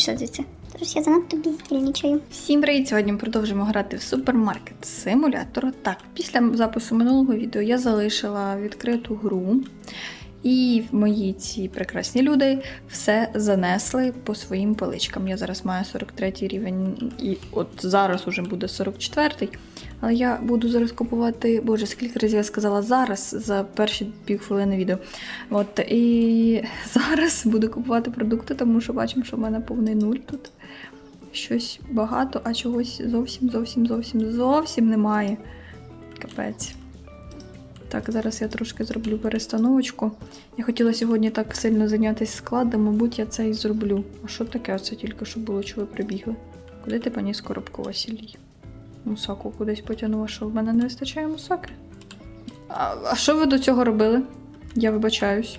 звідси. Тож я занадто бездільничаю. Всім привіт! Сьогодні ми продовжуємо грати в супермаркет симулятор. Так, після запису минулого відео я залишила відкриту гру, і мої ці прекрасні люди все занесли по своїм поличкам. Я зараз маю 43 рівень, і от зараз уже буде 44. Але я буду зараз купувати, боже, скільки разів я сказала зараз за перші півхвилини відео. От і зараз буду купувати продукти, тому що бачимо, що в мене повний нуль тут щось багато, а чогось зовсім, зовсім, зовсім, зовсім немає. Капець. Так, зараз я трошки зроблю перестановочку. Я хотіла сьогодні так сильно зайнятися складом, мабуть, я це і зроблю. А що таке оце тільки що було, що ви прибігли? Куди ти пані коробку Василій? Мусаку кудись потягнула, що в мене не вистачає мусаки. А, а що ви до цього робили? Я вибачаюсь.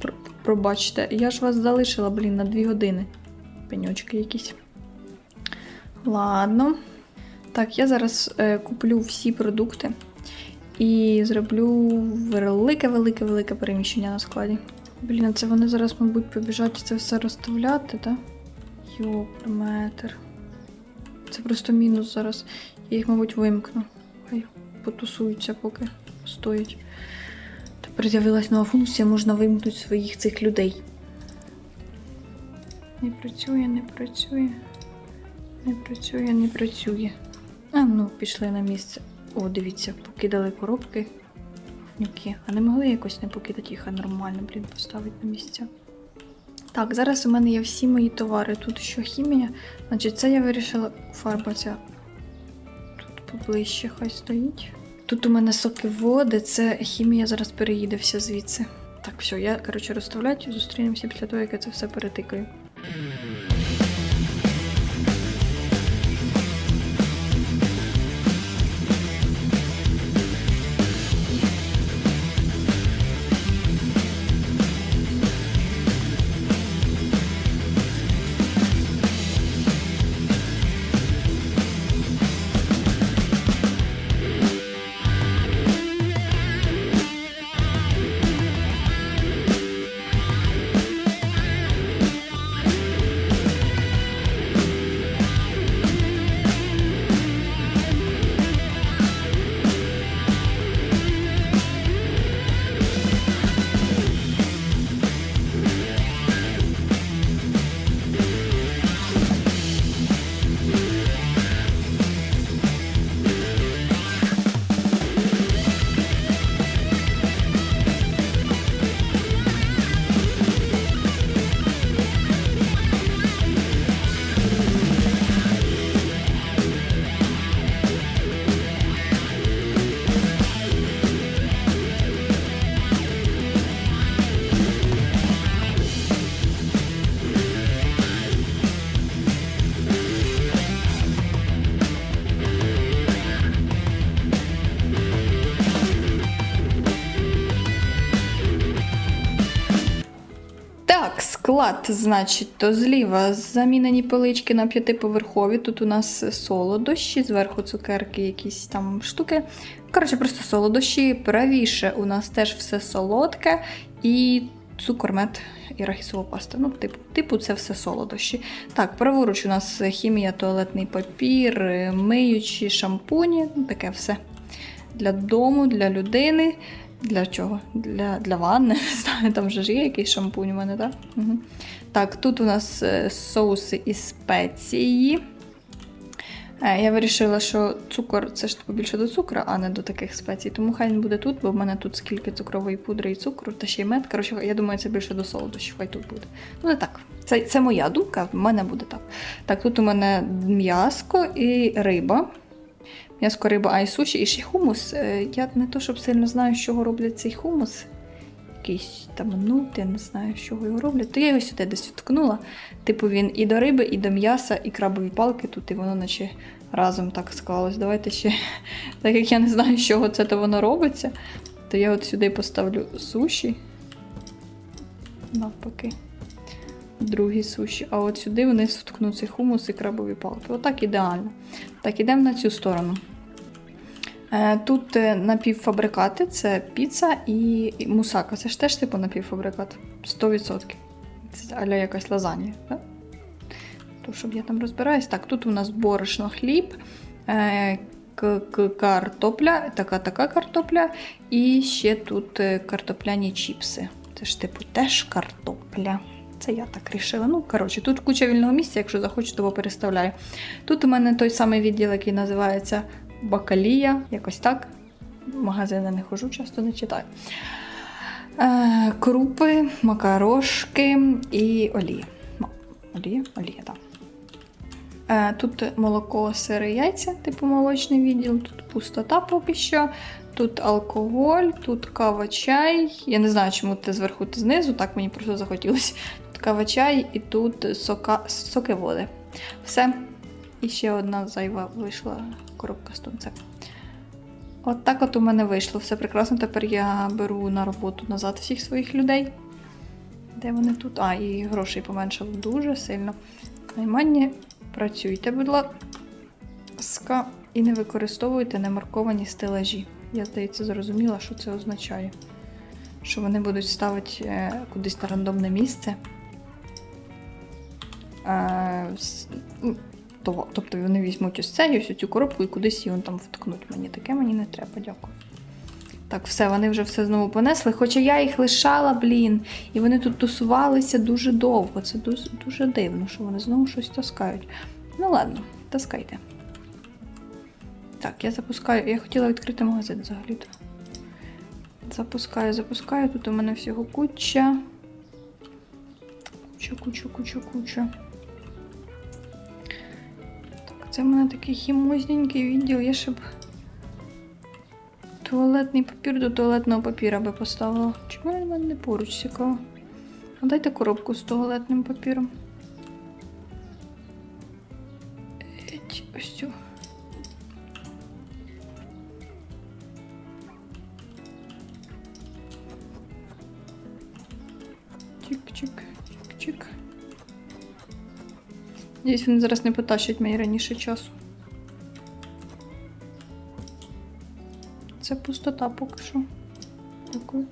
Про- Пробачте, я ж вас залишила, блін, на дві години. Пеньочки якісь. Ладно. Так, я зараз е, куплю всі продукти і зроблю велике-велике-велике переміщення на складі. Блін, це вони зараз, мабуть, побіжать це все розставляти, так? Йоперметр. Це просто мінус зараз. Я їх, мабуть, вимкну. Хай потусуються, поки стоять. Тепер з'явилась нова функція, можна вимкнути своїх цих людей. Не працює, не працює. Не працює, не працює. А ну, пішли на місце. О, дивіться, покидали коробки. Нюки. А не могли якось не покидати їх, а нормально, блін, поставити на місця. Так, зараз у мене є всі мої товари. Тут що хімія. Значить, це я вирішила. фарбатися. тут поближче хай стоїть. Тут у мене соки води, це хімія зараз переїде вся звідси. Так, все, я, коротше, розставляю, зустрінемося після того, як я це все перетикаю. Склад, значить, то зліва замінені полички на п'ятиповерхові. Тут у нас солодощі, зверху цукерки, якісь там штуки. Коротше, просто солодощі. Правіше у нас теж все солодке і цукормет і рахісова паста. Ну, типу, типу, це все солодощі. Так, праворуч у нас хімія, туалетний папір, миючі, шампуні, ну, таке все. Для дому, для людини. Для чого? Для, для ванни, не знаю, там вже ж є якийсь шампунь у мене, так? Угу. Так, тут у нас е, соуси і спеції. Е, Я вирішила, що цукор це ж побільше до цукру, а не до таких спецій. Тому хай він буде тут, бо в мене тут скільки цукрової пудри і цукру, та ще й мед. Коротше, я думаю, це більше до солодощів, хай тут буде. Ну, не так. Це, це моя думка, в мене буде так. Так, тут у мене м'яско і риба. М'яско, риба, а і суші, і ще хумус. Е, Я не то, щоб сильно знаю, з чого роблять цей хумус. Якийсь там нут, я не знаю, з чого його роблять. То я його сюди десь вткнула. Типу він і до риби, і до м'яса, і крабові палки тут, і воно наче разом так склалось. Давайте ще, так як я не знаю, з чого це то воно робиться, то я от сюди поставлю суші. Навпаки. Другі суші. А от сюди вниз вткну цей хумус і крабові палки. Отак ідеально. Так, ідемо на цю сторону. Е, Тут е, напівфабрикати це піца і мусака. Це ж теж типу напівфабрикат. 100%. Це аля якась лазанія, так? то щоб я там розбираюсь. Так, тут у нас борошно хліб, е, картопля, така така картопля, і ще тут картопляні чіпси. Це ж типу теж картопля. Це я так рішила. Ну, коротше, тут куча вільного місця, якщо захочу, то переставляю. Тут у мене той самий відділ, який називається Бакалія, якось так. В магазини не хожу, часто не читаю. Е, крупи, макарошки і олія. Олія? Олія, так. Е, тут молоко, сири, яйця, типу молочний відділ, тут пустота поки що. Тут алкоголь, тут кава, чай. Я не знаю, чому ти зверху, ти знизу, так мені просто захотілося. Тут кава, чай і тут сока, соки води. Все. І ще одна зайва вийшла коробка з. От так от у мене вийшло. Все прекрасно. Тепер я беру на роботу назад всіх своїх людей. Де вони тут? А, і грошей поменшало дуже сильно. Наймання, працюйте, будь ласка, і не використовуйте немарковані стелажі. Я, здається, зрозуміла, що це означає. Що вони будуть ставити е, кудись на рандомне місце. Е, с- ну, то- тобто вони візьмуть ось це ось цю коробку і кудись її там вткнуть. Мені таке мені не треба, дякую. Так, все, вони вже все знову понесли. Хоча я їх лишала, блін, і вони тут тусувалися дуже довго. Це дуже, дуже дивно, що вони знову щось таскають. Ну ладно, таскайте. Так, я запускаю. Я хотіла відкрити магазин взагалі-то. Запускаю, запускаю. Тут у мене всього куча. Куча, куча, куча, куча. Це в мене такий хімозненький відділ. Я ще б туалетний папір до туалетного папіра би поставила. Чому він в мене не поруч цікаво? А дайте коробку з туалетним папіром. Надіюсь, вони зараз не потащать мені раніше часу. Це пустота поки що. Дякую.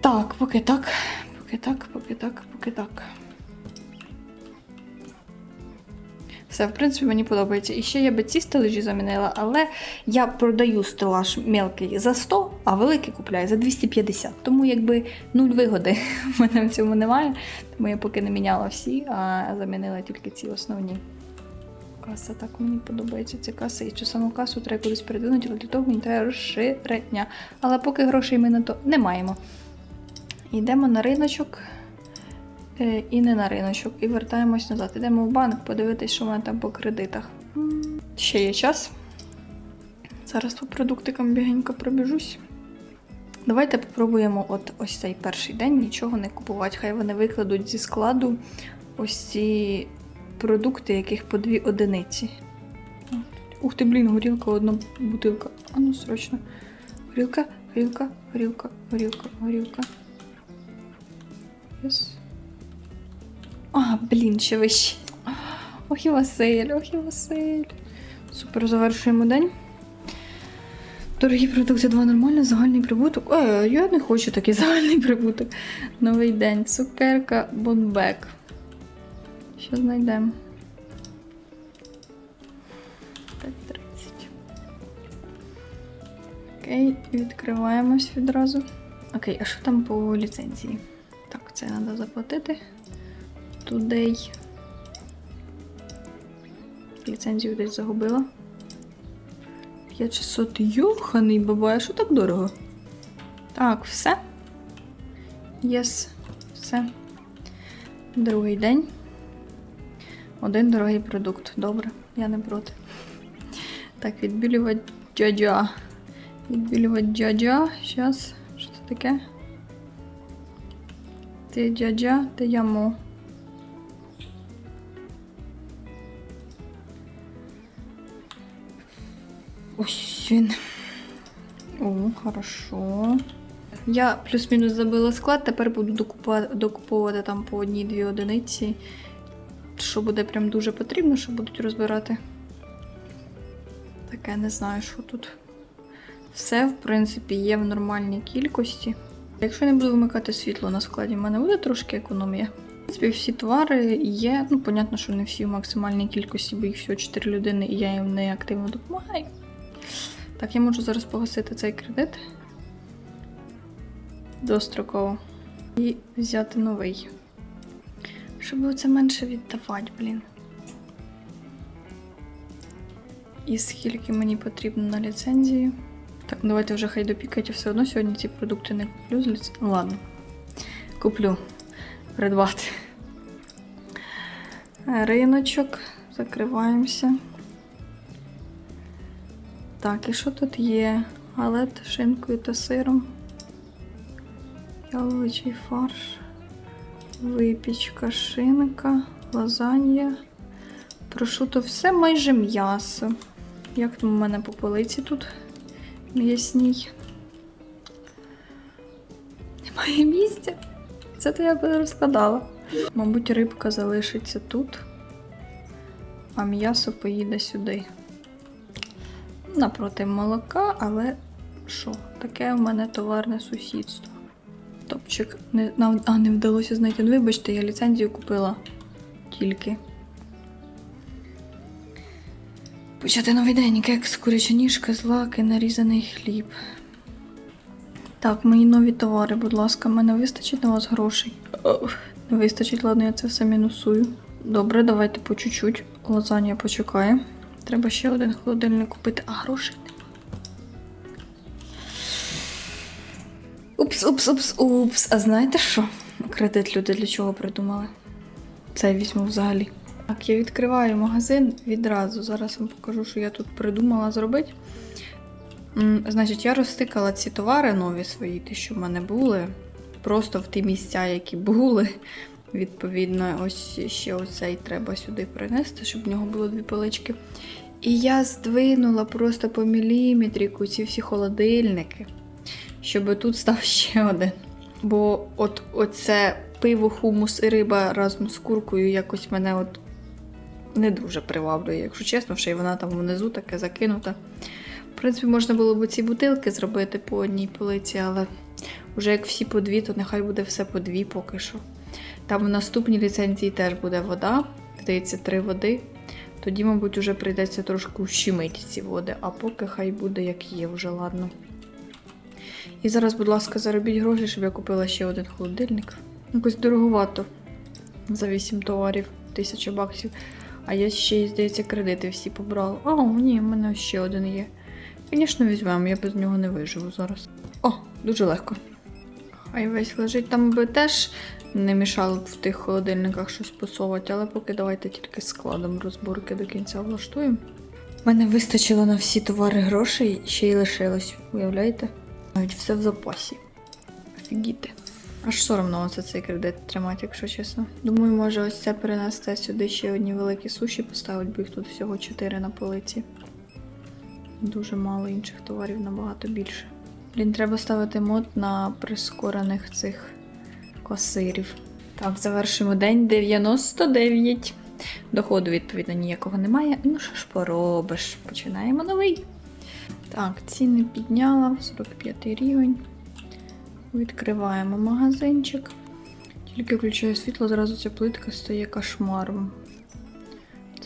Так, поки так, поки так, поки так, поки так. Все, в принципі, мені подобається. І ще я би ці стележі замінила, але я продаю стелаж мелкий за 100, а великий купляю за 250. Тому якби нуль вигоди в мене в цьому немає. Тому я поки не міняла всі, а замінила тільки ці основні. Каса, так мені подобається ця каса. І цю саму касу треба кудись передвинути, але для того мені треба розширення. Але поки грошей ми на то не маємо. Йдемо на риночок. Е, І не на риночок, і вертаємось назад. Йдемо в банк, подивитись, що в мене там по кредитах. Ще є час. Зараз по продуктикам бігенько пробіжусь. Давайте попробуємо от ось цей перший день нічого не купувати. Хай вони викладуть зі складу ось ці продукти, яких по дві одиниці. Ух ти, блін, горілка, одна бутилка. А ну срочно. Горілка, горілка, горілка, горілка, горілка. Yes. А, блін, ще вище. Ох і Василь, ох і Василь. Супер, завершуємо день. Дорогі продукти, два нормально, загальний прибуток. Е, я не хочу такий загальний прибуток. Новий день. Цукерка, бонбек. Що знайдемо? 5.30. Окей, відкриваємось відразу. Окей, а що там по ліцензії? Так, це треба заплатити. Today. Ліцензію десь загубила. 5600 Йоханий бабай, що так дорого? Так, все. Єс, все. Другий день. Один дорогий продукт. Добре, я не проти. Так, відбілювати джаджа. Відбілювати джаджа. Щас. Що це таке? Ти джаджа, ти ямо. Ось. О, хорошо. Я плюс-мінус забила склад, тепер буду докуповувати там по одній-дві одиниці. Що буде прям дуже потрібно, що будуть розбирати. Таке не знаю, що тут. Все, в принципі, є в нормальній кількості. Якщо я не буду вмикати світло на складі, в мене буде трошки економія. В принципі, всі товари є. Ну, понятно, що не всі в максимальній кількості, бо їх всього 4 людини, і я їм не активно допомагаю. Так, я можу зараз погасити цей кредит достроково і взяти новий. Щоб оце менше віддавати, блін. І скільки мені потрібно на ліцензію. Так, давайте вже хай до пікетів все одно сьогодні ці продукти не куплю з ліцензії. Ладно. Куплю. Придбати. Риночок. Закриваємося. Так, і що тут є? Галет з шинкою та сиром. Яловичий фарш. Випічка, шинка, лазанья. Прошуто все майже м'ясо. Як там у мене по полиці тут м'ясній? Немає місця. Це то я би розкладала. Мабуть, рибка залишиться тут, а м'ясо поїде сюди. Напроти молока, але що? Таке в мене товарне сусідство. Топчик не, нам- а, не вдалося знайти. Ну, Вибачте, я ліцензію купила тільки. Почати новий день, кекс, куряча ніжка, злаки, нарізаний хліб. Так, мої нові товари, будь ласка, мене вистачить на вас грошей? Не вистачить, ладно, я це все мінусую. Добре, давайте по чуть-чуть. Лазанья почекає. Треба ще один холодильник купити, а грошей. Упс, упс, упс, упс. А знаєте що? Кредит люди для чого придумали? Це я візьму взагалі. Так, я відкриваю магазин відразу. Зараз вам покажу, що я тут придумала зробити. Значить, я розтикала ці товари нові свої, ті, що в мене були, просто в ті місця, які були. Відповідно, ось ще оцей треба сюди принести, щоб в нього було дві полички. І я здвинула просто по міліметріку ці всі холодильники, щоб тут став ще один. Бо от оце пиво, хумус і риба разом з куркою якось мене от не дуже приваблює, якщо чесно, ще й вона там внизу таке закинута. В принципі, можна було б ці бутилки зробити по одній полиці, але вже як всі по дві, то нехай буде все по дві поки що. Там в наступній ліцензії теж буде вода, здається, три води. Тоді, мабуть, вже прийдеться трошки ущемити ці води, а поки хай буде як є, вже ладно. І зараз, будь ласка, заробіть гроші, щоб я купила ще один холодильник. Якось дороговато за 8 товарів, 1000 баксів. А я ще, здається, кредити всі побрала. А, ні, в мене ще один є. Звісно, візьмемо, я без нього не виживу зараз. О, дуже легко. Хай весь лежить. Там би теж не мішало б в тих холодильниках щось посовувати, але поки давайте тільки складом розборки до кінця влаштуємо. Мене вистачило на всі товари грошей, ще й лишилось, уявляєте? Навіть все в запасі. Офігіти. Аж соромно оце цей кредит тримати, якщо чесно. Думаю, може ось це перенести сюди ще одні великі суші поставити, бо їх тут всього 4 на полиці. Дуже мало інших товарів, набагато більше. Блін, треба ставити мод на прискорених цих косирів. Так, завершимо день 99. Доходу, відповідно, ніякого немає. Ну що ж поробиш? Починаємо новий. Так, ціни підняла, 45 рівень. Відкриваємо магазинчик. Тільки включаю світло, зразу ця плитка стає кошмаром.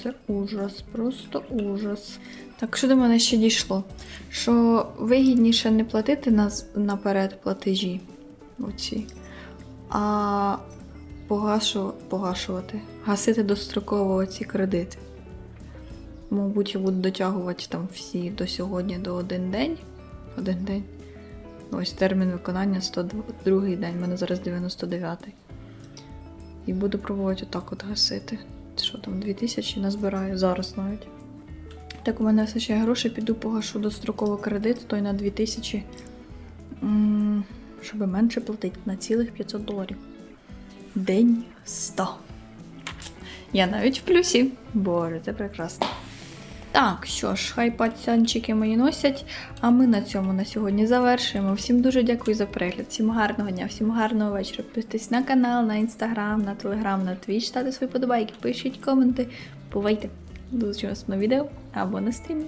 Це ужас, просто ужас. Так, що до мене ще дійшло? Що вигідніше не платити нас наперед платежі, оці, а погашу, погашувати, гасити достроково ці кредити. Мабуть, я буду дотягувати там всі до сьогодні до один день. Один день. Ось термін виконання 102 день, в мене зараз 99. І буду пробувати отак от гасити. Що там, 2000 назбираю зараз навіть. Так, у мене все ще грошей, піду погашу достроково кредит, той на 2000. Щоб менше платити на цілих 500 доларів. День 100. Я навіть в плюсі. Боже, це прекрасно. Так, що ж, хай пацанчики мої носять. А ми на цьому на сьогодні завершуємо. Всім дуже дякую за перегляд, всім гарного дня, всім гарного вечора. Підписуйтесь на канал, на інстаграм, на телеграм, на твіч, ставте свої подобайки, пишіть коменти. Бувайте! До зустрічі на відео або на стрімі.